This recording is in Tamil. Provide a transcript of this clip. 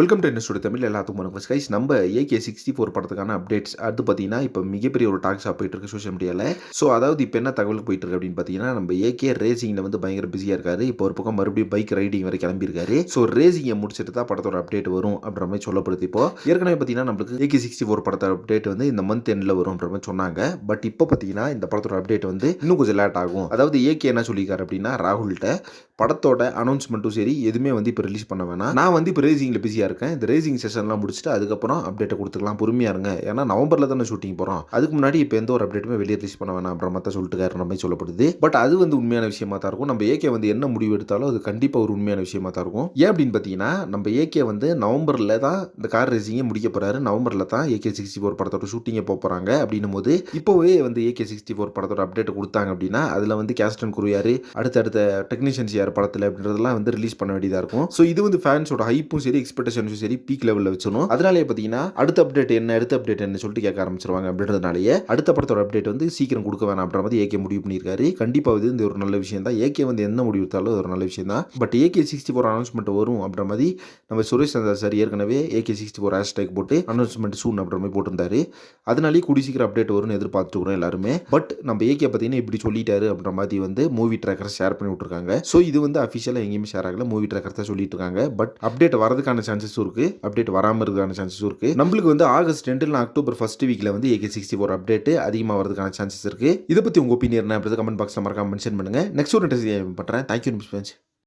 வெல்கம் டு என்னோட தமிழ் எல்லாத்துக்கும் வணக்கம். கைஸ் நம்ம ஏகே சிக்ஸ்டி ஃபோர் படத்துக்கான அப்டேட்ஸ் அடுத்து பார்த்தீங்கன்னா இப்போ மிகப்பெரிய ஒரு டாக்ஸாக போயிட்டு இருக்கு சோஷியல் மீடியாவில் ஸோ அதாவது இப்போ என்ன தகவல் போயிட்டு இருக்கு அப்படின்னு பார்த்தீங்கன்னா நம்ம ஏகே ரேசிங்கில் வந்து பயங்கர பிஸியாக இருக்காரு. இப்போ ஒரு பக்கம் மறுபடியும் பைக் ரைடிங் வரை கிளம்பியிருக்காரு. ஸோ ரேசிங்கை முடிச்சுட்டு தான் படத்தோட அப்டேட் வரும் அப்படின்ற மாதிரி சொல்லப்படுது இப்போ. ஏற்கனவே பார்த்தீங்கன்னா நம்மளுக்கு ஏகே சிக்ஸ்டி ஃபோர் படத்தோட அப்டேட் வந்து இந்த மந்த் எண்டில் வரும் அப்படின்ற மாதிரி சொன்னாங்க. பட் இப்போ பார்த்தீங்கன்னா இந்த படத்தோட அப்டேட் வந்து இன்னும் கொஞ்சம் லேட் ஆகும். அதாவது ஏகே என்ன சொல்லியிருக்காரு அப்படின்னா ராகுல்கிட்ட படத்தோட அனௌன்ஸ்மெண்ட்டும் சரி எதுவுமே வந்து இப்போ ரிலீஸ் பண்ண வேணாம். நான் வந்து இப்போ ரேசிங்கில் பிஸியாக இருக்கேன். இந்த ரேசிங் செஷன்லாம் முடிச்சுட்டு அதுக்கப்புறம் அப்டேட்டை கொடுத்துக்கலாம். பொறுமையாக இருங்க. ஏன்னா நவம்பரில் தானே ஷூட்டிங் போகிறோம் அதுக்கு முன்னாடி இப்போ எந்த ஒரு அப்டேட்டுமே வெளியே ரிலீஸ் பண்ண வேணாம் அப்புறம் மற்ற சொல்லிட்டு நம்ம சொல்லப்படுது. பட் அது வந்து உண்மையான விஷயமா தான் இருக்கும். நம்ம ஏகே வந்து என்ன முடிவு எடுத்தாலும் அது கண்டிப்பாக ஒரு உண்மையான விஷயமா தான் இருக்கும். ஏன் அப்படின்னு பார்த்தீங்கன்னா நம்ம ஏகே வந்து நவம்பரில் தான் இந்த கார் ரேசிங்கே முடிக்க போகிறாரு நவம்பரில் தான் ஏகே சிக்ஸ்டி ஃபோர் படத்தோட ஷூட்டிங்கை போக போகிறாங்க அப்படின்னும் போது இப்போவே வந்து ஏகே சிக்ஸ்டி ஃபோர் படத்தோட அப்டேட் கொடுத்தாங்க அப்படின்னா அதில் வந்து கேஸ்டன் குரு அடுத்தடுத்த டெக்னீஷியன்ஸ் யார்? படத்தில் அப்படின்றதெல்லாம் வந்து ரிலீஸ் பண்ண வேண்டியதாக இருக்கும். ஸோ இது வந்து ஃபேன்ஸோட ஹைப்பும் சரி எக்ஸ்பெக்டேஷன்ஸும் சரி பீக் லெவலில் வச்சிடணும். அதனாலே பார்த்தீங்கன்னா அடுத்த அப்டேட் என்ன அடுத்த அப்டேட் என்ன சொல்லிட்டு கேட்க ஆரம்பிச்சிருவாங்க அப்படின்றதுனாலேயே அடுத்த படத்தோட அப்டேட் வந்து சீக்கிரம் கொடுக்க வேணாம் அப்படின்ற மாதிரி ஏகே முடிவு பண்ணியிருக்காரு. கண்டிப்பாக இது இந்த ஒரு நல்ல விஷயம் தான். ஏகே வந்து என்ன முடிவு எடுத்தாலும் ஒரு நல்ல விஷயம் தான். But AK sixty four announcement வரும் அப்படின்ற மாதிரி நம்ம சுரேஷ் சந்திரா சார் ஏற்கனவே ஏகே சிக்ஸ்டி ஃபோர் ஹேஷ்டேக் போட்டு அனௌன்ஸ்மெண்ட் சூன் அப்படின்ற மாதிரி போட்டிருந்தாரு. அதனாலேயே கூடி சீக்கிரம் அப்டேட் வரும்னு எதிர்பார்த்துக்கிறோம் எல்லாருமே. பட் நம்ம ஏகே பார்த்தீங்கன்னா இப்படி சொல்லிட்டாரு அப்படின்ற மாதிரி வந்து மூவி ட்ராக்கரை ஷேர் பண்ணி விட்ருக்காங்க ஸோ இது வந்து அஃபிஷியலாக எங்கேயுமே ஷேர் ஆகல. மூவி ட்ராக்கர் சொல்லிட்டு இருக்காங்க பட் அப்டேட் வரதுக்கான சான்சஸும் இருக்கு. அப்டேட் வராமல் இருக்கிறதுக்கான சான்சஸும் இருக்கு. நம்மளுக்கு வந்து ஆகஸ்ட் ரெண்டு அக்டோபர் ஃபர்ஸ்ட் வீக்ல வந்து ஏகே சிக்ஸ்டி ஃபோர் அப்டேட் அதிகமாக வரதுக்கான சான்சஸ் இருக்கு. இதை பற்றி உங்கள் ஒப்பீனியர் என்ன கமெண்ட் பாக்ஸில் மறக்காம மென்ஷன் பண்ணுங்க. நெக்ஸ்ட் ஒரு பண்ணுறேன் தேங்க்யூ மிஸ்